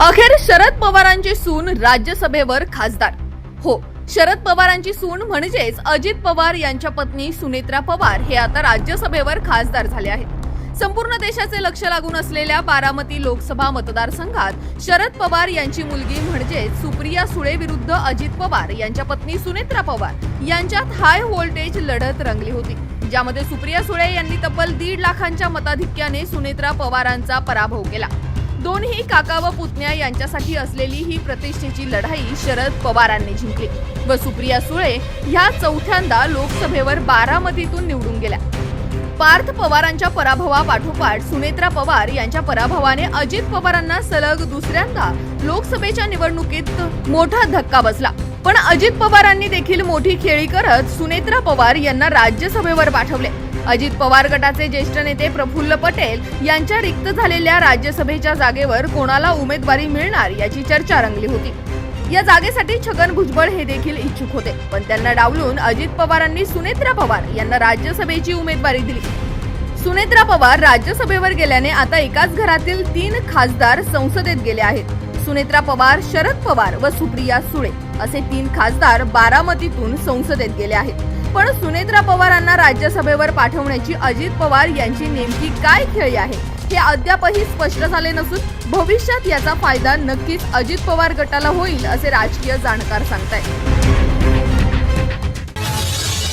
अखेर शरद पवारांची सून राज्यसभेवर खासदार. हो शरद पवारांची सून म्हणजेच अजित पवार यांच्या पत्नी सुनेत्रा पवार हे आता राज्यसभेवर खासदार झाले आहेत. संपूर्ण देशाचे लक्ष लागून असलेल्या बारामती लोकसभा मतदारसंघात शरद पवार यांची मुलगी म्हणजेच सुप्रिया सुळे विरुद्ध अजित पवार यांच्या पत्नी सुनेत्रा पवार यांच्यात हाय व्होल्टेज लढत रंगली होती ज्यामध्ये सुप्रिया सुळे यांनी तब्बल दीड लाखांच्या मताधिक्याने सुनेत्रा पवारांचा पराभव केला. दोन्ही काका व पुतण्या यांच्यासाठी असलेली ही प्रतिष्ठेची लढाई शरद पवारांनी जिंकली व सुप्रिया सुळे ह्या चौथ्यांदा लोकसभेवर बारामतीतून निवडून गेल्या. पार्थ पवारांच्या पराभवापाठोपाठ सुनेत्रा पवार यांच्या पराभवाने अजित पवारांना सलग दुसऱ्यांदा लोकसभेच्या निवडणुकीत मोठा धक्का बसला. पण अजित पवारांनी देखील मोठी खेळी करत सुनेत्रा पवार यांना राज्यसभेवर पाठवले. अजित पवार गटाचे ज्येष्ठ नेते प्रफुल्ल पटेल यांच्या रिक्त झालेल्या राज्यसभेच्या जागेवर कोणाला उमेदवारी मिळणार याची चर्चा रंगली होती. या जागेसाठी छगन भुजबळ हे देखील इच्छुक होते पण त्यांना डावलून अजित पवारांनी सुनेत्रा पवार यांना राज्यसभेची उमेदवारी दिली. सुनेत्रा पवार राज्यसभेवर गेल्याने आता एकाच घरातील तीन खासदार संसदेत गेले आहेत. सुनेत्रा पवार शरद पवार व सुप्रिया सुळे. असे तीन खासदार बारामतीतून संसदेत गेले आहेत. पण सुनेत्रा पवारांना राज्यसभेवर पाठवण्याची अजित पवार यांची नेमकी काय खेळी आहे हे अद्यापही स्पष्ट झाले नसून भविष्यात याचा फायदा नक्कीच अजित पवार गटाला होईल असे राजकीय जाणकार सांगतायत.